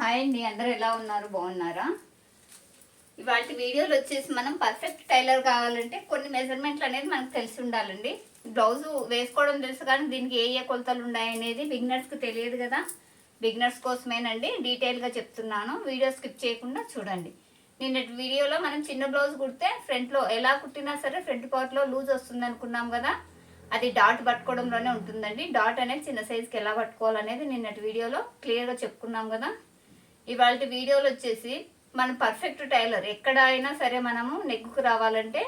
Hi అండి అందరూ ఎలా ఉన్నారు? బాగున్నారా? ఇవాళ వీడియోలు వచ్చేసి మనం పర్ఫెక్ట్ టైలర్ కావాలంటే కొన్ని మెజర్మెంట్లు అనేది మనకు తెలిసి ఉండాలండి. బ్లౌజ్ వేసుకోవడం తెలుసు కానీ దీనికి ఏ ఏ కొలతలు ఉన్నాయి అనేది బిగినర్స్కి తెలియదు కదా. బిగినర్స్ కోసమేనండి డీటెయిల్గా చెప్తున్నాను. వీడియో స్కిప్ చేయకుండా చూడండి. నిన్నటి వీడియోలో మనం చిన్న బ్లౌజ్ కుడితే ఫ్రంట్లో ఎలా కుట్టినా సరే ఫ్రంట్ పార్ట్లో లూజ్ వస్తుంది అనుకున్నాం కదా. అది డాట్ పట్టుకోవడంలోనే ఉంటుందండి. డాట్ అనేది చిన్న సైజ్కి ఎలా పట్టుకోవాలనేది నిన్నటి వీడియోలో క్లియర్గా చెప్పుకున్నాం కదా. ఇవాళ వీడియోలో వచ్చేసి మనం పర్ఫెక్ట్ టైలర్. ఎక్కడ అయినా సరే మనము నెగ్గుకు రావాలంటే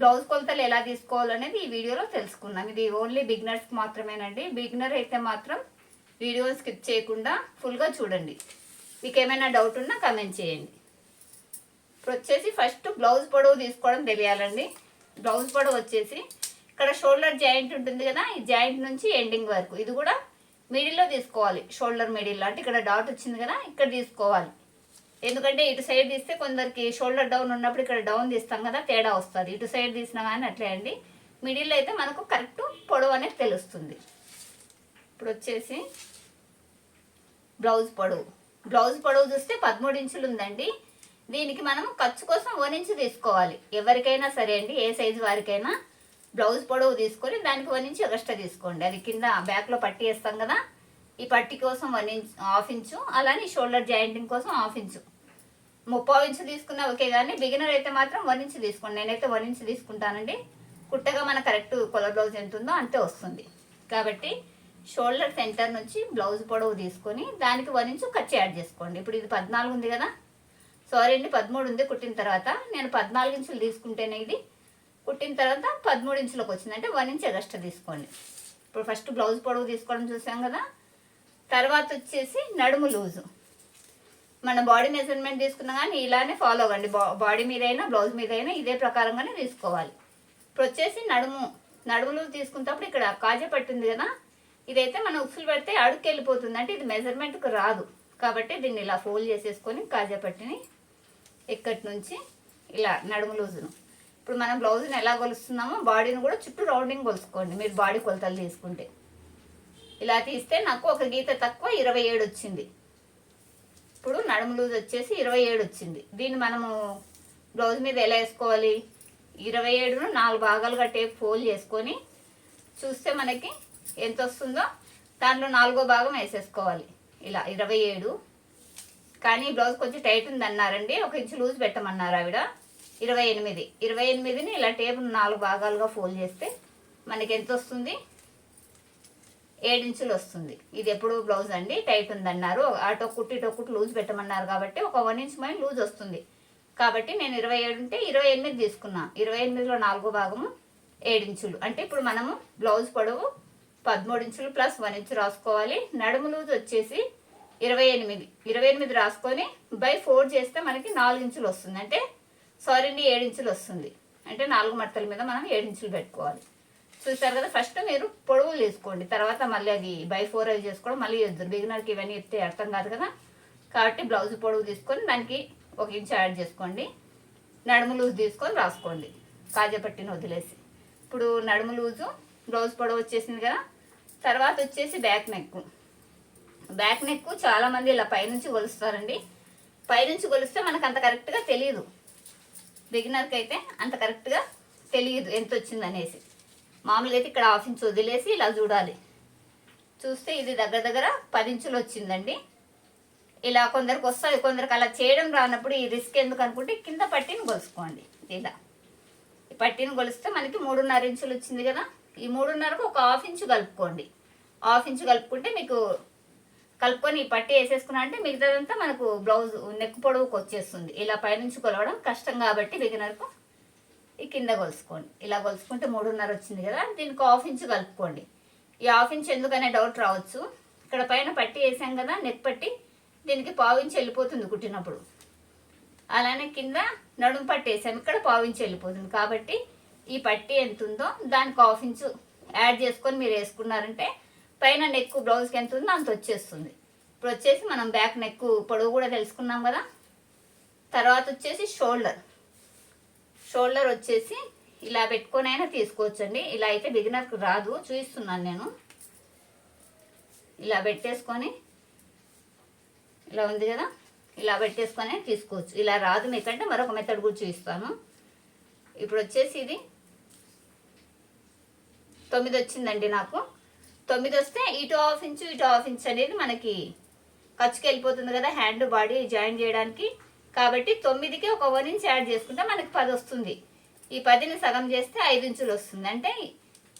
బ్లౌజ్ కొలతలు ఎలా తీసుకోవాలనేది ఈ వీడియోలో తెలుసుకుందాం. ఇది ఓన్లీ బిగినర్స్కి మాత్రమేనండి. బిగినర్ అయితే మాత్రం వీడియో స్కిప్ చేయకుండా ఫుల్గా చూడండి. మీకు ఏమైనా డౌట్ ఉన్నా కమెంట్ చేయండి. ఇప్పుడు వచ్చేసి ఫస్ట్ బ్లౌజ్ పొడవు తీసుకోవడం తెలియాలండి. బ్లౌజ్ పొడవు వచ్చేసి ఇక్కడ షోల్డర్ జాయింట్ ఉంటుంది కదా ఈ జాయింట్ నుంచి ఎండింగ్ వరకు. ఇది కూడా మిడిల్లో తీసుకోవాలి. షోల్డర్ మిడిల్ అంటే ఇక్కడ డాట్ వచ్చింది కదా ఇక్కడ తీసుకోవాలి. ఎందుకంటే ఇటు సైడ్ తీస్తే కొందరికి షోల్డర్ డౌన్ ఉన్నప్పుడు ఇక్కడ డౌన్ తీస్తాం కదా తేడా వస్తుంది. ఇటు సైడ్ తీసినా కానీ అట్లే అండి. మిడిల్లో అయితే మనకు కరెక్ట్ పొడవు అనేది తెలుస్తుంది. ఇప్పుడు వచ్చేసి బ్లౌజ్ పొడవు. బ్లౌజ్ పొడవు చూస్తే పదమూడు ఇంచులు ఉందండి. దీనికి మనం ఖర్చు కోసం వన్ ఇంచు తీసుకోవాలి. ఎవరికైనా సరే అండి ఏ సైజు వారికైనా బ్లౌజ్ పొడవు తీసుకొని దానికి వన్ ఇంచు ఎక్స్ట్రా తీసుకోండి. అది కింద బ్యాక్లో పట్టి వేస్తాం కదా ఈ పట్టి కోసం వన్ ఇంచ్ హాఫ్ ఇంచు అలానే షోల్డర్ జాయింటింగ్ కోసం హాఫ్ ఇంచు. ముప్పై ఇంచు తీసుకున్నా ఓకే కానీ బిగినర్ అయితే మాత్రం వన్ ఇంచు తీసుకోండి. నేనైతే వన్ ఇంచు తీసుకుంటానండి. కుట్టగా మన కరెక్ట్ కొల బ్లౌజ్ ఎంత ఉందో అంతే వస్తుంది. కాబట్టి షోల్డర్ సెంటర్ నుంచి బ్లౌజ్ పొడవు తీసుకొని దానికి వన్ ఇంచు ఖర్చు యాడ్ చేసుకోండి. ఇప్పుడు ఇది పద్నాలుగు ఉంది కదా సారీ అండి పదమూడు ఉంది కుట్టిన తర్వాత. నేను పద్నాలుగు ఇంచులు తీసుకుంటేనే ఇది కుట్టిన తర్వాత పదమూడు ఇంచులకు వచ్చింది. అంటే వన్ ఇంచ్ ఎగస్ట్రా తీసుకోండి. ఇప్పుడు ఫస్ట్ బ్లౌజ్ పొడవు తీసుకోవడం చూసాం కదా? తర్వాత వచ్చేసి నడుము లూజు. మన బాడీ మెజర్మెంట్ తీసుకున్నా కానీ ఇలానే ఫాలో అవ్వండి. బా బాడీ మీద అయినా బ్లౌజ్ మీద అయినా ఇదే ప్రకారంగానే తీసుకోవాలి. ఇప్పుడు వచ్చేసి నడుము. నడుము లూజ్ తీసుకున్నప్పుడు ఇక్కడ కాజా పట్టింది కదా? ఇదైతే మనం ఉక్సులు పెడితే అడుక్కి వెళ్ళిపోతుంది. అంటే ఇది మెజర్మెంట్కి రాదు. కాబట్టి దీన్ని ఇలా ఫోల్డ్ చేసేసుకొని కాజా పట్టిని ఇక్కడి నుంచి ఇలా నడుము లూజును ఇప్పుడు మనం బ్లౌజ్ని ఎలా కొలుస్తున్నామో బాడీని కూడా చుట్టూ రౌండింగ్ కొలుసుకోండి. మీరు బాడీ కొలతలు తీసుకుంటే. ఇలా తీస్తే నాకు ఒక గీత తక్కువ ఇరవై ఏడు వచ్చింది. ఇప్పుడు నడుము లూజ్ వచ్చేసి ఇరవై ఏడు వచ్చింది. దీన్ని మనము బ్లౌజ్ మీద ఎలా వేసుకోవాలి? ఇరవై ఏడును నాలుగు భాగాలుగా టేప్ ఫోల్డ్ చేసుకొని చూస్తే మనకి ఎంత వస్తుందో దాంట్లో నాలుగో భాగం వేసేసుకోవాలి. ఇలా ఇరవై ఏడు. కానీ బ్లౌజ్ కొంచెం టైట్ ఉంది అన్నారండి ఒక ఇంచు లూజ్ పెట్టమన్నారు ఆవిడ. ఇరవై ఎనిమిది. ఇరవై ఎనిమిదిని ఇలా టేబుల్ నాలుగు భాగాలుగా ఫోల్డ్ చేస్తే మనకి ఎంత వస్తుంది? ఏడించులు వస్తుంది. ఇది ఎప్పుడు బ్లౌజ్ అండి టైట్ ఉందన్నారు. అటో కుట్టి ఇటో కుట్టి లూజ్ పెట్టమన్నారు కాబట్టి ఒక వన్ ఇంచ్ మైన్ లూజ్ వస్తుంది. కాబట్టి నేను ఇరవై ఏడు ఉంటే ఇరవై ఎనిమిది తీసుకున్నా. ఇరవై ఎనిమిదిలో నాలుగో భాగము ఏడించులు. అంటే ఇప్పుడు మనము బ్లౌజ్ పొడవు పదమూడు ఇంచులు ప్లస్ వన్ ఇంచు రాసుకోవాలి. నడుము లూజ్ వచ్చేసి ఇరవై ఎనిమిది. ఇరవై ఎనిమిది రాసుకొని బై ఫోర్ చేస్తే మనకి నాలుగు ఇంచులు వస్తుంది. అంటే సారీ అండి వస్తుంది. అంటే నాలుగు మడతల మీద మనం ఏడించులు పెట్టుకోవాలి. చూసారు కదా ఫస్ట్ మీరు పొడవులు తీసుకోండి తర్వాత మళ్ళీ అది బై ఫోర్ అవి చేసుకోవడం మళ్ళీ వద్దు. బిగినర్కి ఇవన్నీ చెప్తే అర్థం కాదు కదా. కాబట్టి బ్లౌజ్ పొడవు తీసుకొని దానికి ఒక ఇంచు యాడ్ చేసుకోండి. నడుము లూజ్ తీసుకొని రాసుకోండి. కాజపట్టిని వదిలేసి. ఇప్పుడు నడుము లూజు బ్లౌజ్ పొడవు వచ్చేసింది కదా. తర్వాత వచ్చేసి బ్యాక్ నెక్. బ్యాక్ నెక్ చాలామంది ఇలా పైనుంచి కొలుస్తారండి. పైనుంచి కొలిస్తే మనకు అంత కరెక్ట్గా తెలియదు బిగినర్కి అయితే అంత కరెక్ట్గా తెలియదు ఎంత వచ్చింది అనేసి మామూలుగా అయితే ఇక్కడ హాఫ్ ఇంచ్ వదిలేసి ఇలా చూడాలి. చూస్తే ఇది దగ్గర దగ్గర పది ఇంచులు వచ్చిందండి. ఇలా కొందరికి వస్తుంది కొందరికి అలా చేయడం రానప్పుడు ఈ రిస్క్ ఎందుకు అనుకుంటే కింద పట్టిని కొలుసుకోండి. ఇలా. ఈ పట్టిని కొలిస్తే మనకి మూడున్నర ఇంచులు వచ్చింది కదా. ఈ మూడున్నరకు ఒక హాఫ్ ఇంచు కలుపుకోండి. హాఫ్ ఇంచు కలుపుకుంటే మీకు కలుపుకొని ఈ పట్టి వేసేసుకున్నా అంటే మిగతాదంతా మనకు బ్లౌజ్ నెక్ పొడవుకు వచ్చేస్తుంది. ఇలా పైనుంచి కొలవడం కష్టం కాబట్టి బిగినర్కు ఈ కింద కొలుసుకోండి. ఇలా కొలుసుకుంటే మూడున్నర వచ్చింది కదా దీనికి హాఫ్ ఇంచ్ కలుపుకోండి. ఈ హాఫ్ ఇంచ్ ఎందుకనే డౌట్ రావచ్చు. ఇక్కడ పైన పట్టి వేసాం కదా నెక్ పట్టి దీనికి పావించి వెళ్ళిపోతుంది కుట్టినప్పుడు. అలానే కింద నడుము పట్టి వేసాం ఇక్కడ పావించి వెళ్ళిపోతుంది. కాబట్టి ఈ పట్టి ఎంత ఉందో దానికి హాఫ్ ఇంచు యాడ్ చేసుకొని మీరు వేసుకున్నారంటే పైన నెక్ బ్లౌజ్కి ఎంత ఉందో అంత వచ్చేస్తుంది. ఇప్పుడు వచ్చేసి మనం బ్యాక్ నెక్ పొడవు కూడా తెలుసుకున్నాం కదా. తర్వాత వచ్చేసి షోల్డర్ షోల్డర్ వచ్చేసి ఇలా పెట్టుకొని అయినా తీసుకోవచ్చండి. ఇలా అయితే బిగినర్కి రాదు చూపిస్తున్నాను నేను. ఇలా పెట్టేసుకొని ఇలా ఉంది కదా. ఇలా పెట్టేసుకొని తీసుకోవచ్చు. ఇలా రాదు మీకంటే మరొక మెథడ్ కూడా చూపిస్తాను. ఇప్పుడు వచ్చేసి ఇది తొమ్మిది వచ్చిందండి నాకు. తొమ్మిది వస్తే ఇటు హాఫ్ ఇంచు ఇటు హాఫ్ ఇంచ్ అనేది మనకి ఖర్చుకి వెళ్ళిపోతుంది కదా హ్యాండ్ బాడీ జాయిన్ చేయడానికి. కాబట్టి తొమ్మిదికి ఒక వన్ ఇంచ్ యాడ్ చేసుకుంటే మనకి పది వస్తుంది. ఈ పదిని సగం చేస్తే ఐదు ఇంచులు వస్తుంది. అంటే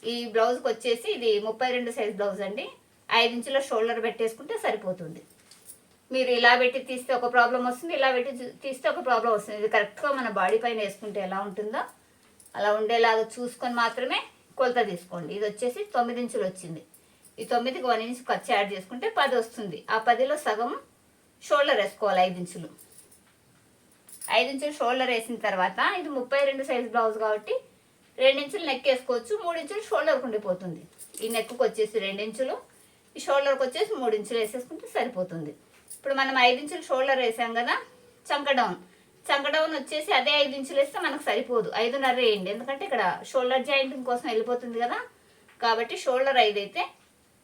ఈ బ్లౌజ్కి వచ్చేసి ఇది ముప్పై రెండు సైజ్ బ్లౌజ్ అండి. ఐదు ఇంచుల షోల్డర్ పెట్టేసుకుంటే సరిపోతుంది. మీరు ఇలా పెట్టి తీస్తే ఒక ప్రాబ్లం వస్తుంది ఇలా పెట్టి చూ- తీస్తే ఒక ప్రాబ్లం వస్తుంది. ఇది కరెక్ట్గా మన బాడీ పైన వేసుకుంటే ఎలా ఉంటుందో అలా ఉండేలాగా చూసుకొని మాత్రమే కొలత తీసుకోండి. ఇది వచ్చేసి తొమ్మిది ఇంచులు వచ్చింది. ఈ తొమ్మిదికి వన్ ఇంచ్ ఖర్చు యాడ్ చేసుకుంటే పది వస్తుంది. ఆ పదిలో సగం షోల్డర్ వేసుకోవాలి ఐదు ఇంచులు. ఐదు ఇంచులు షోల్డర్ వేసిన తర్వాత ఇది ముప్పై రెండు సైజ్ బ్లౌజ్ కాబట్టి రెండు ఇంచులు నెక్ వేసుకోవచ్చు మూడు ఇంచులు షోల్డర్కి ఉండిపోతుంది. ఈ నెక్కి వచ్చేసి రెండు ఇంచులు ఈ షోల్డర్కి వచ్చేసి మూడు ఇంచులు వేసేసుకుంటే సరిపోతుంది. ఇప్పుడు మనం ఐదు ఇంచులు షోల్డర్ వేసాం కదా చంక డౌన్ చంక డౌన్ వచ్చేసి అదే ఐదు ఇంచులు వేస్తే మనకు సరిపోదు. ఐదున్నర వేయండి. ఎందుకంటే ఇక్కడ షోల్డర్ జాయింటింగ్ కోసం వెళ్ళిపోతుంది కదా. కాబట్టి షోల్డర్ ఐదు అయితే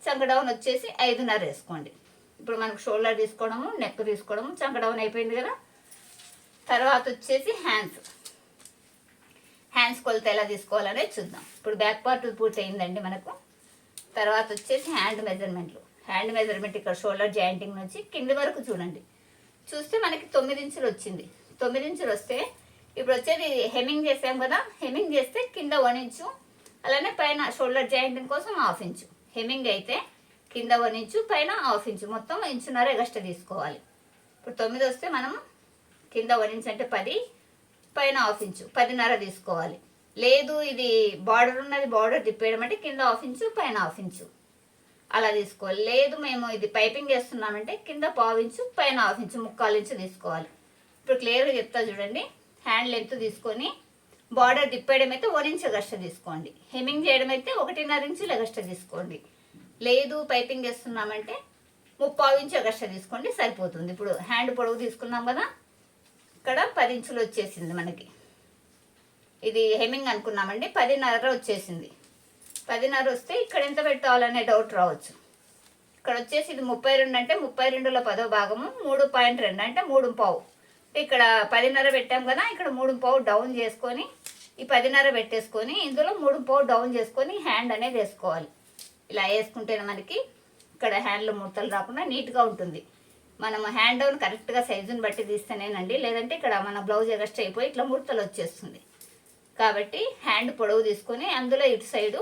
చంకడౌన్ వచ్చేసి ఐదున్నర వేసుకోండి. ఇప్పుడు మనకు షోల్డర్ తీసుకోవడము నెక్ తీసుకోవడము చంకడౌన్ అయిపోయింది కదా? తర్వాత వచ్చేసి హ్యాండ్స్ హ్యాండ్స్ కొలత ఎలా తీసుకోవాలనేది చూద్దాం. ఇప్పుడు బ్యాక్ పార్ట్ పూర్తి అయిందండి మనకు. తర్వాత వచ్చేసి హ్యాండ్ మెజర్మెంట్లు హ్యాండ్ మెజర్మెంట్ ఇక్కడ షోల్డర్ జాయింటింగ్ నుంచి కింది వరకు చూడండి. చూస్తే మనకి తొమ్మిది ఇంచులు వచ్చింది. తొమ్మిది ఇంచులు వస్తే ఇప్పుడు వచ్చేది హెమ్మింగ్ చేసాం కదా? హెమ్మింగ్ చేస్తే కింద వన్ ఇంచు అలానే పైన షోల్డర్ జాయింటింగ్ కోసం హాఫ్ ఇంచు హెమ్మింగ్ అయితే కింద వన్ ఇంచు పైన హాఫ్ ఇంచు. మొత్తం ఇంచున్నర ఎగస్ట్రా తీసుకోవాలి. ఇప్పుడు తొమ్మిది వస్తే మనం కింద వన్ ఇంచు అంటే పది పైన హాఫ్ ఇంచు పదిన్నర తీసుకోవాలి. లేదు ఇది బార్డర్ ఉన్నది బార్డర్ తిప్పేయడం అంటే కింద హాఫ్ ఇంచు పైన హాఫ్ ఇంచు. అలా తీసుకోవాలి. లేదు మేము ఇది పైపింగ్ వేస్తున్నామంటే కింద పావు ఇంచు పైన హాఫ్ ఇంచు ముక్కాలు ఇంచు తీసుకోవాలి. ఇప్పుడు క్లియర్గా చెప్తా చూడండి. హ్యాండ్ లెంత్ తీసుకొని బార్డర్ తిప్పేయడం అయితే వన్ ఇంచ్ ఎగస్ట్రా తీసుకోండి. హెమ్మింగ్ చేయడం అయితే ఒకటిన్నర ఇంచులు ఎగస్ట్రా తీసుకోండి. లేదు పైపింగ్ వేస్తున్నామంటే ముప్పావు ఇంచు ఎగస్ట్రా తీసుకోండి సరిపోతుంది. ఇప్పుడు హ్యాండ్ పొడవు తీసుకున్నాం కదా ఇక్కడ పది ఇంచులు వచ్చేసింది మనకి. ఇది హెమ్మింగ్ అనుకున్నామండి పదిన్నర వచ్చేసింది. పదిన్నర వస్తే ఇక్కడ ఎంత పెట్టాలనే డౌట్ రావచ్చు. ఇక్కడ వచ్చేసి ఇది ముప్పై రెండు అంటే ముప్పై రెండులో పదో భాగము మూడు పాయింట్ రెండు అంటే మూడు పావు. ఇక్కడ పదిన్నర పెట్టాం కదా ఇక్కడ మూడు పావు డౌన్ చేసుకొని ఈ పదిన్నర పెట్టేసుకొని ఇందులో మూడు పావు డౌన్ చేసుకొని హ్యాండ్ అనేది వేసుకోవాలి. ఇలా వేసుకుంటేనే మనకి ఇక్కడ హ్యాండ్లో ముడతలు రాకుండా నీట్గా ఉంటుంది. మనం హ్యాండ్ డౌన్ కరెక్ట్గా సైజుని బట్టి తీస్తేనేనండి లేదంటే ఇక్కడ మన బ్లౌజ్ ఎగస్ట్ అయిపోయి ఇట్లా ముడతలు వచ్చేస్తుంది. కాబట్టి హ్యాండ్ పొడవు తీసుకొని అందులో ఇటు సైడు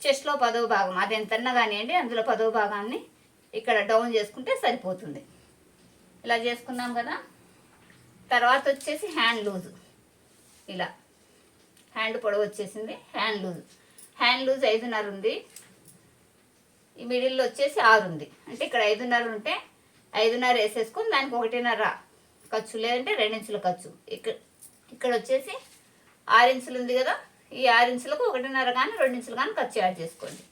చెస్ట్లో పదవ భాగం అది ఎంతన్నా కానివ్వండి అందులో పదవ భాగాన్ని ఇక్కడ డౌన్ చేసుకుంటే సరిపోతుంది. ఇలా చేసుకున్నాం కదా తర్వాత వచ్చేసి హ్యాండ్ లూజ్. ఇలా. హ్యాండ్ పొడవు వచ్చేసింది హ్యాండ్ లూజ్. హ్యాండ్ లూజ్ ఐదున్నర ఉంది. ఈ మిడిల్లో వచ్చేసి ఆరు ఉంది. అంటే ఇక్కడ ఐదున్నర ఉంటే ఐదున్నర వేసేసుకొని దానికి ఒకటిన్నర ఖర్చు లేదంటే రెండించుల ఖర్చు. ఇక్కడ ఇక్కడ వచ్చేసి ఆరు ఉంది కదా ఈ ఆరు ఇంచులకు ఒకటిన్నర కానీ రెండించులు కానీ ఖర్చు యాడ్ చేసుకోండి.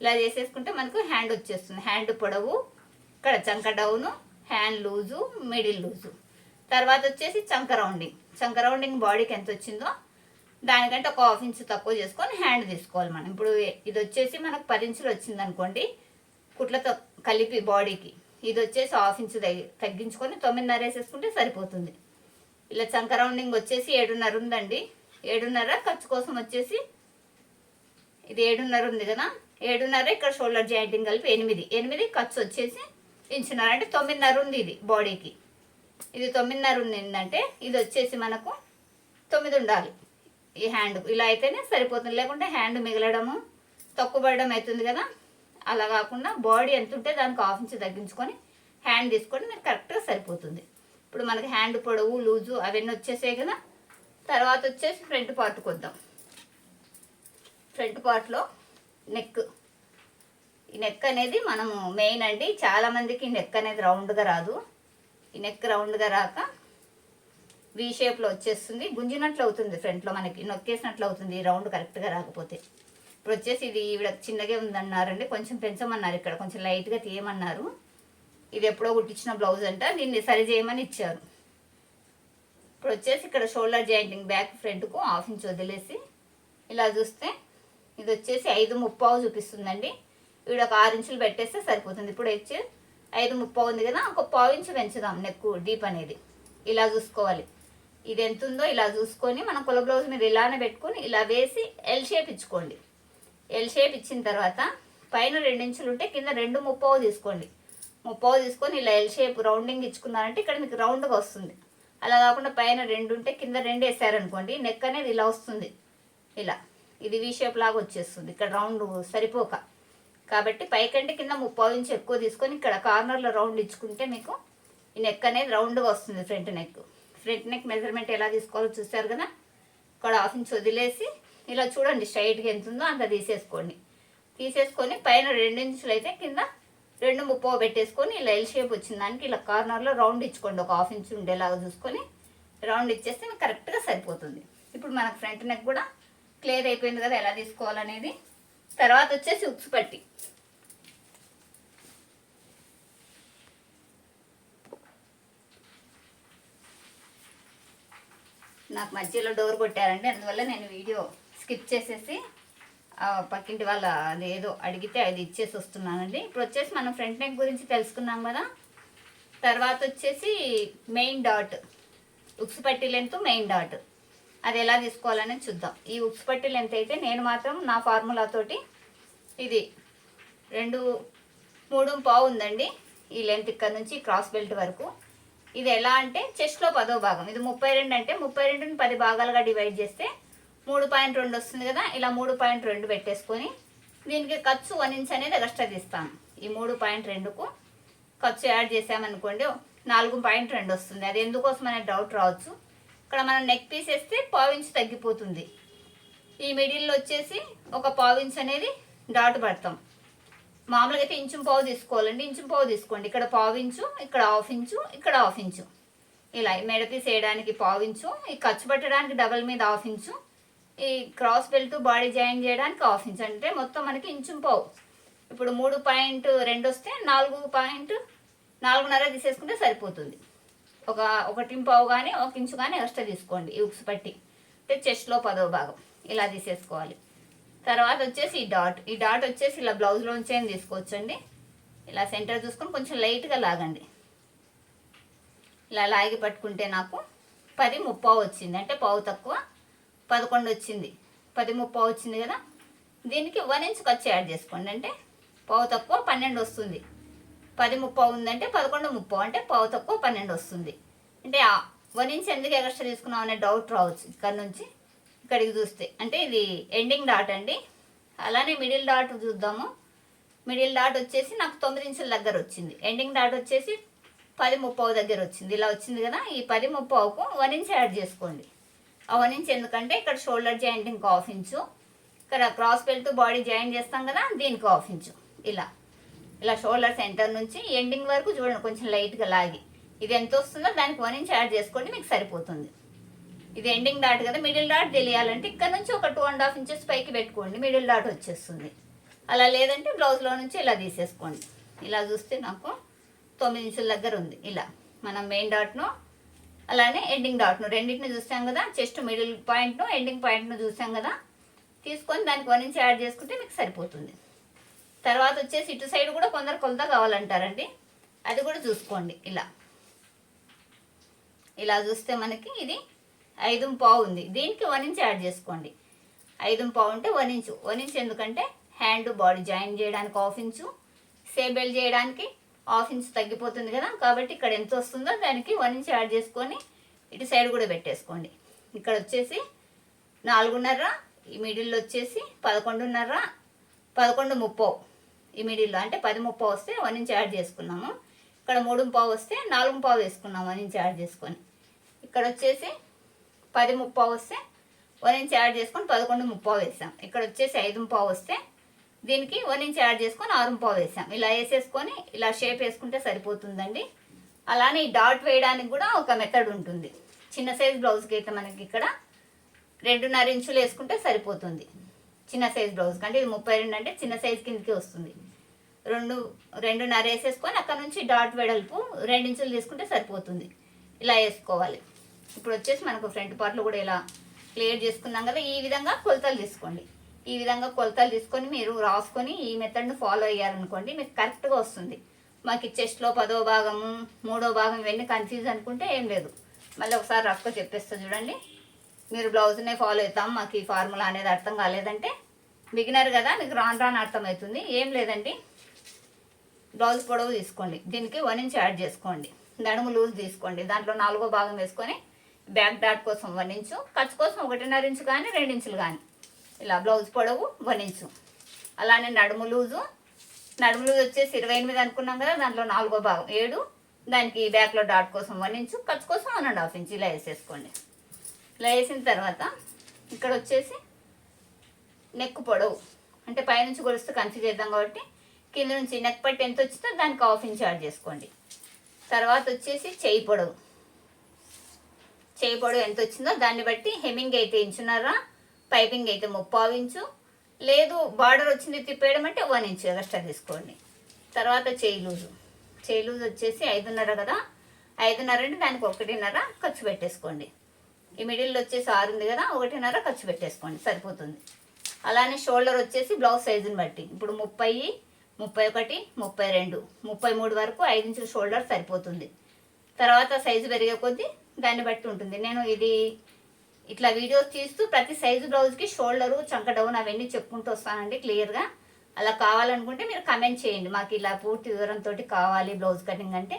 ఇలా చేసేసుకుంటే మనకు హ్యాండ్ వచ్చేస్తుంది. హ్యాండ్ పొడవు ఇక్కడ చంక down hand loose middle loose. తర్వాత వచ్చేసి చంక రౌండింగ్ చంక రౌండింగ్ బాడీకి ఎంత వచ్చిందో దానికంటే ఒక హాఫ్ ఇంచ్ తక్కువ చేసుకొని హ్యాండ్ తీసుకోవాలి మనం. ఇప్పుడు ఇది వచ్చేసి మనకు పది ఇంచులు వచ్చింది అనుకోండి కుట్లతో కలిపి బాడీకి ఇది వచ్చేసి హాఫ్ ఇంచ్ తగ్గి- తగ్గించుకొని తొమ్మిదిన్నర వేసేసుకుంటే సరిపోతుంది. ఇలా చంక రౌండింగ్ వచ్చేసి ఏడున్నర ఉందండి. ఏడున్నర ఖర్చు కోసం వచ్చేసి ఇది ఏడున్నర ఉంది కదా. ఏడున్నర ఇక్కడ షోల్డర్ జాయింటింగ్ కలిపి ఎనిమిది. ఎనిమిది ఖర్చు వచ్చేసి ఇంచున్నర అంటే తొమ్మిదిన్నర ఉంది ఇది బాడీకి ఇది తొమ్మిదిన్నర ఉండిందంటే ఇది వచ్చేసి మనకు తొమ్మిది ఉండాలి. ఈ హ్యాండ్ ఇలా అయితేనే సరిపోతుంది. లేకుంటే హ్యాండ్ మిగలడము తక్కువ పడడం అవుతుంది కదా. అలా కాకుండా బాడీ ఎంత ఉంటే దానికి హాఫ్ ఇంచ్ తగ్గించుకొని హ్యాండ్ తీసుకొని మీరు కరెక్ట్గా సరిపోతుంది. ఇప్పుడు మనకి హ్యాండ్ పొడవు లూజు అవన్నీ వచ్చేసాయి కదా. తర్వాత వచ్చేసి ఫ్రంట్ పార్ట్కి వద్దాం ఫ్రంట్ పార్ట్లో నెక్. ఈ నెక్ అనేది మనము మెయిన్ అండి. చాలామందికి నెక్ అనేది రౌండ్గా రాదు. ఈ నెక్ రౌండ్గా రాక వి షేప్లో వచ్చేస్తుంది. గుంజినట్లు అవుతుంది ఫ్రంట్లో మనకి. నొక్కేసినట్లు అవుతుంది. ఈ రౌండ్ కరెక్ట్గా రాకపోతే. ఇప్పుడు వచ్చేసి ఇది ఈవిడ చిన్నగా ఉందన్నారండి. కొంచెం పెంచమన్నారు ఇక్కడ. కొంచెం లైట్గా తీయమన్నారు. ఇది ఎప్పుడో కుట్టించిన బ్లౌజ్ అంట. దీన్ని సరి చేయమని ఇచ్చారు. ఇప్పుడు వచ్చేసి ఇక్కడ షోల్డర్ జాయింటింగ్ బ్యాక్ ఫ్రంట్కు హాఫ్ ఇంచ్ వదిలేసి ఇలా చూస్తే ఇది వచ్చేసి ఐదు ముప్పావు చూపిస్తుందండి. ఈవిడ ఒక ఆరు ఇంచులు పెట్టేస్తే సరిపోతుంది. ఇప్పుడు వచ్చి ఐదు ముప్పై ఉంది కదా ఒక పావు ఇంచు పెంచుదాం నెక్ డీప్ అనేది. ఇలా చూసుకోవాలి. ఇది ఎంత ఉందో ఇలా చూసుకొని మనం కుల బ్లౌజ్ మీద ఇలానే పెట్టుకొని ఇలా వేసి ఎల్ షేప్ ఇచ్చుకోండి. ఎల్ షేప్ ఇచ్చిన తర్వాత పైన రెండు ఇంచులు ఉంటే కింద రెండు ముప్పావు తీసుకోండి. ముప్పావు తీసుకొని ఇలా ఎల్ షేప్ రౌండింగ్ ఇచ్చుకున్నారంటే ఇక్కడ మీకు రౌండ్గా వస్తుంది. అలా కాకుండా పైన రెండు ఉంటే కింద రెండు వేసారనుకోండి నెక్ అనేది ఇలా వస్తుంది. ఇలా. ఇది వీ షేప్ లాగా వచ్చేస్తుంది. ఇక్కడ రౌండ్ సరిపోక. కాబట్టి పైకంటే కింద ముప్పావు ఇంచు ఎక్కువ తీసుకొని ఇక్కడ కార్నర్లో రౌండ్ ఇచ్చుకుంటే మీకు ఈ నెక్ అనేది రౌండ్గా వస్తుంది front neck front neck measurement ఎలా తీసుకోవాలో చూస్తారు కదా? ఇక్కడ హాఫ్ ఇంచ్ వదిలేసి ఇలా చూడండి స్ట్రైట్గా ఎంత ఉందో అంత తీసేసుకోండి. తీసేసుకొని పైన రెండు ఇంచులు అయితే కింద రెండు ముప్పావు పెట్టేసుకొని ఇలా ఎల్ షేప్ వచ్చిన దానికి ఇలా కార్నర్లో రౌండ్ ఇచ్చుకోండి. ఒక హాఫ్ ఇంచ్ ఉండేలాగా చూసుకొని రౌండ్ ఇచ్చేస్తే మీకు కరెక్ట్గా సరిపోతుంది. ఇప్పుడు మనకు ఫ్రంట్ నెక్ కూడా క్లియర్ అయిపోయింది కదా ఎలా తీసుకోవాలనేది? తర్వాత వచ్చేసి ఉక్స్ పట్టి. నాకు మధ్యలో డోర్ కొట్టారండి అందువల్ల నేను వీడియో స్కిప్ చేసేసి పక్కింటి వాళ్ళ అది ఏదో అడిగితే అది ఇచ్చేసి వస్తున్నానండి. ఇప్పుడు వచ్చేసి మనం ఫ్రంట్ నెక్ గురించి తెలుసుకున్నాం కదా. తర్వాత వచ్చేసి మెయిన్ డాట్ ఉక్స్ పట్టి లెంత్ మెయిన్ డాట్. అది ఎలా తీసుకోవాలని చూద్దాం. ఈ ఉప్పు పట్టి లెంత్ అయితే నేను మాత్రం నా ఫార్ములాతోటి ఇది రెండు మూడు పావు ఉందండి. ఈ లెంత్ ఇక్కడ నుంచి క్రాస్ బెల్ట్ వరకు. ఇది ఎలా అంటే చెస్ట్లో పదో భాగం. ఇది ముప్పై రెండు అంటే ముప్పై రెండుని పది భాగాలుగా డివైడ్ చేస్తే మూడు పాయింట్ రెండు వస్తుంది కదా. ఇలా మూడు పాయింట్ రెండు పెట్టేసుకొని దీనికి ఖర్చు వన్ ఇంచ్ అనేది ఎక్స్ట్రా తీస్తాను. ఈ మూడు పాయింట్ రెండుకు ఖర్చు యాడ్ చేసామనుకోండి నాలుగు పాయింట్ రెండు వస్తుంది. అది ఎందుకోసం అనే డౌట్ రావచ్చు. ఇక్కడ మనం నెక్ పీస్ వేస్తే పావించ్ తగ్గిపోతుంది. ఈ మిడిల్లో వచ్చేసి ఒక పావించ్ అనేది డాట్ పడతాం. మామూలుగా అయితే ఇంచు పావు తీసుకోవాలండి. ఇంచు పావు తీసుకోండి. ఇక్కడ పావించు ఇక్కడ హాఫ్ ఇంచు ఇక్కడ హాఫ్ ఇంచు. ఇలా మెడ పీస్ వేయడానికి పావించు ఈ ఖర్చు పెట్టడానికి డబల్ మీద హాఫ్ ఇంచు ఈ క్రాస్ బెల్ట్ బాడీ జాయిన్ చేయడానికి హాఫ్ ఇంచ్. అంటే మొత్తం మనకి ఇంచు పావు. ఇప్పుడు మూడు పాయింట్ రెండు వస్తే నాలుగు పాయింట్ నాలుగున్నర తీసేసుకుంటే సరిపోతుంది. ఒక ఒకటి పావు కానీ ఒక ఇంచు కానీ ఎక్స్ట్రా తీసుకోండి ఈ ఉక్స్ పట్టి. అంటే చెస్ట్లో పదో భాగం. ఇలా తీసేసుకోవాలి. తర్వాత వచ్చేసి ఈ డాట్. ఈ డాట్ వచ్చేసి ఇలా బ్లౌజ్లోంచే తీసుకోవచ్చండి. ఇలా సెంటర్ చూసుకొని కొంచెం లైట్గా లాగండి. ఇలా లాగి పట్టుకుంటే నాకు పది ముప్పావు వచ్చింది. అంటే పావు తక్కువ పదకొండు వచ్చింది. పది ముప్పావు వచ్చింది కదా? దీనికి వన్ ఇంచ్ ఖర్చు యాడ్ చేసుకోండి. అంటే పావు తక్కువ పన్నెండు వస్తుంది. పది ముప్పావు ఉందంటే పదకొండు ముప్పావు అంటే పావు తక్కువ పన్నెండు వస్తుంది. అంటే వన్ ఇంచ్ ఎందుకు ఎక్స్ట్రా తీసుకున్నాం అనే డౌట్ రావచ్చు ఇక్కడ నుంచి ఇక్కడికి చూస్తే. అంటే ఇది ఎండింగ్ డాట్ అండి. అలానే మిడిల్ డాట్ చూద్దాము. మిడిల్ డాట్ వచ్చేసి నాకు తొమ్మిది ఇంచుల దగ్గర వచ్చింది. ఎండింగ్ డాట్ వచ్చేసి పది ముప్పావు దగ్గర వచ్చింది. ఇలా వచ్చింది కదా ఈ పది ముప్పావుకు వన్ ఇంచ్ యాడ్ చేసుకోండి. ఆ వన్ ఇంచ్ ఎందుకంటే ఇక్కడ షోల్డర్ జాయింట్ ఇంకో హాఫ్ ఇంచు ఇక్కడ క్రాస్ బెల్ట్ బాడీ జాయిన్ చేస్తాం కదా దీనికి హాఫ్ ఇంచు. ఇలా. ఇలా షోల్డర్ సెంటర్ నుంచి ఎండింగ్ వరకు చూడండి కొంచెం లైట్గా లాగి. ఇది ఎంత వస్తుందో దానికి వన్ ఇంచ్ యాడ్ చేసుకోండి మీకు సరిపోతుంది. ఇది ఎండింగ్ డాట్ కదా మిడిల్ డాట్ తెలియాలంటే ఇక్కడ నుంచి ఒక టూ అండ్ హాఫ్ ఇంచెస్ పైకి పెట్టుకోండి మిడిల్ డాట్ వచ్చేస్తుంది. అలా లేదంటే బ్లౌజ్లో నుంచి ఇలా తీసేసుకోండి. ఇలా చూస్తే నాకు తొమ్మిది ఇంచుల దగ్గర ఉంది ఇలా. మనం మెయిన్ డాట్ను అలానే ఎండింగ్ డాట్ను రెండింటిని చూసాం కదా చెస్ట్ మిడిల్ పాయింట్ను ఎండింగ్ పాయింట్ను చూసాం కదా. తీసుకొని దానికి వన్ ఇంచ్ యాడ్ చేసుకుంటే మీకు సరిపోతుంది. తర్వాత వచ్చేసి ఇటు సైడ్ కూడా కొందరు కొలత కావాలంటారండి. అది కూడా చూసుకోండి ఇలా. ఇలా చూస్తే మనకి ఇది ఐదు పావు ఉంది. దీనికి వన్ ఇంచ్ యాడ్ చేసుకోండి. ఐదు పావు ఉంటే వన్ ఇంచు వన్ ఇంచ్ ఎందుకంటే హ్యాండ్ బాడీ జాయిన్ చేయడానికి హాఫ్ ఇంచు సేబెల్ చేయడానికి హాఫ్ ఇంచ్ తగ్గిపోతుంది కదా. కాబట్టి ఇక్కడ ఎంత వస్తుందో దానికి వన్ ఇంచ్ యాడ్ చేసుకొని ఇటు సైడ్ కూడా పెట్టేసుకోండి. ఇక్కడ వచ్చేసి నాలుగున్నర ఈ మిడిల్లో వచ్చేసి పదకొండున్నర పదకొండు ముప్పో. ఈ మిడిల్లో అంటే పది ముప్పో వస్తే వన్ ఇంచ్ యాడ్ చేసుకున్నాము. ఇక్కడ మూడు పావు వస్తే నాలుగు పావు వేసుకున్నాము వన్ ఇంచ్ యాడ్ చేసుకొని. ఇక్కడ వచ్చేసి పది ముప్పావు వస్తే వన్ ఇంచ్ యాడ్ చేసుకొని పదకొండు ముప్పావు వేసాం. ఇక్కడ వచ్చేసి ఐదు పావు వస్తే దీనికి వన్ ఇంచ్ యాడ్ చేసుకొని ఆరు పావు వేసాం. ఇలా వేసేసుకొని ఇలా షేప్ వేసుకుంటే సరిపోతుందండి. అలానే ఈ డాట్ వేయడానికి కూడా ఒక మెథడ్ ఉంటుంది. చిన్న సైజ్ బ్లౌజ్కి అయితే మనకి ఇక్కడ రెండున్నర ఇంచులు వేసుకుంటే సరిపోతుంది. చిన్న సైజ్ బ్లౌజ్ అంటే ఇది ముప్పై రెండు అంటే చిన్న సైజ్ కిందకి వస్తుంది. రెండు రెండున్నర వేసేసుకొని అక్కడ నుంచి డాట్ వెడల్పు రెండు ఇంచులు తీసుకుంటే సరిపోతుంది. ఇలా వేసుకోవాలి. ఇప్పుడు వచ్చేసి మనకు ఫ్రంట్ పార్ట్లు కూడా ఇలా క్లియర్ చేసుకున్నాం కదా ఈ విధంగా కొలతలు తీసుకోండి. ఈ విధంగా కొలతలు తీసుకొని మీరు రాసుకొని ఈ మెథడ్ను ఫాలో అయ్యారనుకోండి మీకు కరెక్ట్గా వస్తుంది. మాకు చెస్ట్లో పదో భాగము మూడో భాగం ఇవన్నీ కన్ఫ్యూజ్ అనుకుంటే ఏం లేదు. మళ్ళీ ఒకసారి రఫ్గా చెప్పేస్తా చూడండి. మీరు బ్లౌజ్నే ఫాలో అవుతాం మాకు ఈ ఫార్ములా అనేది అర్థం కాలేదంటే బిగినర్ కదా మీకు రాను రాను అర్థమవుతుంది. ఏం లేదండి. బ్లౌజ్ పొడవు తీసుకోండి. దీనికి వన్ ఇంచ్ యాడ్ చేసుకోండి. నడుము లూజ్ తీసుకోండి. దాంట్లో నాలుగో భాగం వేసుకొని బ్యాక్ డాట్ కోసం వన్ ఇంచు ఖర్చు కోసం ఒకటిన్నర ఇంచు కానీ రెండు ఇంచులు కానీ ఇలా బ్లౌజ్ పొడవు వన్ ఇంచు. అలానే నడుము లూజు. నడుము లూజ్ వచ్చేసి ఇరవై ఎనిమిది అనుకున్నాం కదా దాంట్లో నాలుగో భాగం ఏడు. దానికి బ్యాక్లో డాట్ కోసం వన్ ఇంచు ఖర్చు కోసం వన్ అండ్ హాఫ్ ఇంచ్ ఇలా వేసేసుకోండి. ఇలా వేసిన తర్వాత ఇక్కడ వచ్చేసి నెక్ పొడవు. అంటే పైనుంచి కొలిస్తే కంచి చేద్దాం కాబట్టి కింద నుంచి నెక్ పట్టి ఎంత వచ్చిందో దానికి హాఫ్ ఇంచ్ యాడ్ చేసుకోండి. తర్వాత వచ్చేసి చేయి పొడవు. చేయి పొడవు ఎంత వచ్చిందో దాన్ని బట్టి హెమ్మింగ్ అయితే ఇంచున్నర పైపింగ్ అయితే ముప్పావు ఇంచు. లేదు బార్డర్ వచ్చింది తిప్పేయడం అంటే వన్ ఇంచ్ ఎక్స్ట్రా తీసుకోండి. తర్వాత చేయి లూజు. చేయి లూజ్ వచ్చేసి ఐదున్నర కదా. ఐదున్నర అంటే దానికి ఒకటిన్నర ఖర్చు పెట్టేసుకోండి. ఈ మిడిల్లో వచ్చేసి ఆరు ఉంది కదా ఒకటిన్నర ఖర్చు పెట్టేసుకోండి సరిపోతుంది. అలానే షోల్డర్ వచ్చేసి బ్లౌజ్ సైజుని బట్టి. ఇప్పుడు ముప్పై ముప్పై ఒకటి ముప్పై రెండు ముప్పై మూడు వరకు ఐదు ఇంచుల షోల్డర్ సరిపోతుంది. తర్వాత సైజు పెరిగే కొద్దీ దాన్ని బట్టి ఉంటుంది. నేను ఇది ఇట్లా వీడియోస్ తీస్తూ ప్రతి సైజు బ్లౌజ్కి షోల్డరు చంక డౌన్ అవన్నీ చెప్పుకుంటూ వస్తానండి క్లియర్గా. అలా కావాలనుకుంటే మీరు కమెంట్ చేయండి. మాకు ఇలా పూర్తి వివరంతో కావాలి బ్లౌజ్ కటింగ్ అంటే.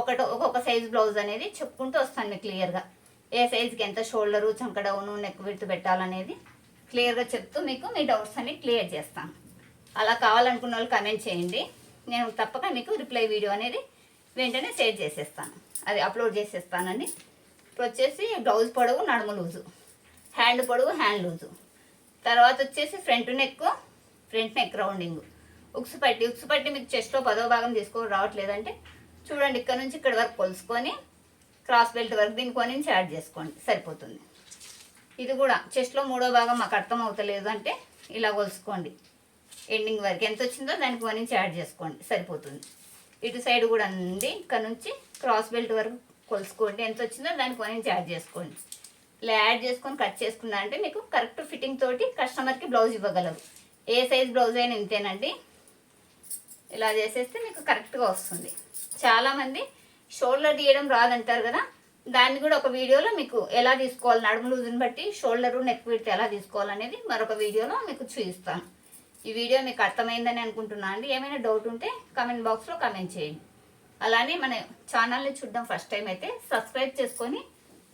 ఒకటి ఒక్కొక్క సైజు బ్లౌజ్ అనేది చెప్పుకుంటూ వస్తాను మీకు క్లియర్గా. ఏ సైజుకి ఎంత షోల్డరు చంక డౌను నెక్ విడ్త్ పెట్టాలనేది క్లియర్గా చెప్తూ మీకు మీ డౌట్స్ అన్ని క్లియర్ చేస్తాను. అలా కావాలనుకున్న వాళ్ళు కమెంట్ చేయండి. నేను తప్పక మీకు రిప్లై వీడియో అనేది వెంటనే షేర్ చేసేస్తాను. అది అప్లోడ్ చేసేస్తానండి. ఇప్పుడు వచ్చేసి బ్లౌజ్ పొడవు నడుము లూజు. హ్యాండ్ పొడవు హ్యాండ్ లూజు. తర్వాత వచ్చేసి front neck front neck rounding hooks పట్టి ఉక్సు పట్టి మీకు చెస్ట్లో పదో భాగం తీసుకో రావట్లేదంటే చూడండి ఇక్కడ నుంచి ఇక్కడ వరకు కొలుసుకొని క్రాస్ బెల్ట్ వరకు దీనికి కొని నుంచి యాడ్ చేసుకోండి. సరిపోతుంది. ఇది కూడా చెస్ట్లో మూడో భాగం మాకు అర్థం అవుతలేదు అంటే ఇలా కొలుసుకోండి. ఎండింగ్ వరకు. ఎంత వచ్చిందో దానికి వన్ ఇంచ్ యాడ్ చేసుకోండి. సరిపోతుంది. ఇటు సైడ్ కూడా ఉంది. ఇక్కడ నుంచి క్రాస్ బెల్ట్ వరకు కొలుసుకోండి. ఎంత వచ్చిందో దానికి వన్ ఇంచ్ యాడ్ చేసుకోండి. ఇలా యాడ్ చేసుకొని కట్ చేసుకున్నా అంటే మీకు కరెక్ట్ ఫిట్టింగ్ తోటి కస్టమర్కి బ్లౌజ్ ఇవ్వగలరు. ఏ సైజ్ బ్లౌజ్ అయినా ఇంతేనండి. ఇలా చేసేస్తే మీకు కరెక్ట్గా వస్తుంది. చాలామంది షోల్డర్ తీయడం రాదంటారు కదా. దాన్ని కూడా ఒక వీడియోలో మీకు ఎలా తీసుకోవాలి నడుము లూజుని బట్టి షోల్డరు నెక్ విడితే ఎలా తీసుకోవాలనేది మరొక వీడియోలో మీకు చూపిస్తాను. ఈ వీడియో మీకు అర్థమైందని అనుకుంటున్నాను అండి. ఏమైనా డౌట్ ఉంటే కమెంట్ బాక్స్లో కమెంట్ చేయండి. అలానే మన ఛానల్ని చూడడం ఫస్ట్ టైం అయితే సబ్స్క్రైబ్ చేసుకొని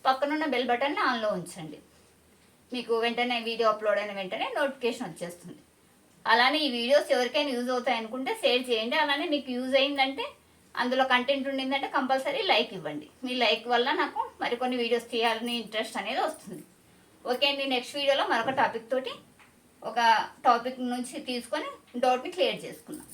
పక్కనున్న బెల్ బటన్ని ఆన్లో ఉంచండి. మీకు వెంటనే వీడియో అప్లోడ్ అయిన వెంటనే నోటిఫికేషన్ వచ్చేస్తుంది. అలానే ఈ వీడియోస్ ఎవరికైనా యూజ్ అవుతాయి అనుకుంటే షేర్ చేయండి. అలానే మీకు యూజ్ అయిందంటే అందులో కంటెంట్ ఉండిందంటే కంపల్సరీ లైక్ ఇవ్వండి. మీ లైక్ వల్ల నాకు మరికొన్ని వీడియోస్ తీయాలని ఇంట్రెస్ట్ అనేది వస్తుంది. ఓకే అండి నెక్స్ట్ వీడియోలో మరొక టాపిక్ తోటి ఒక టాపిక్ నుంచి తీసుకొని డౌట్ని క్లియర్ చేసుకుందాం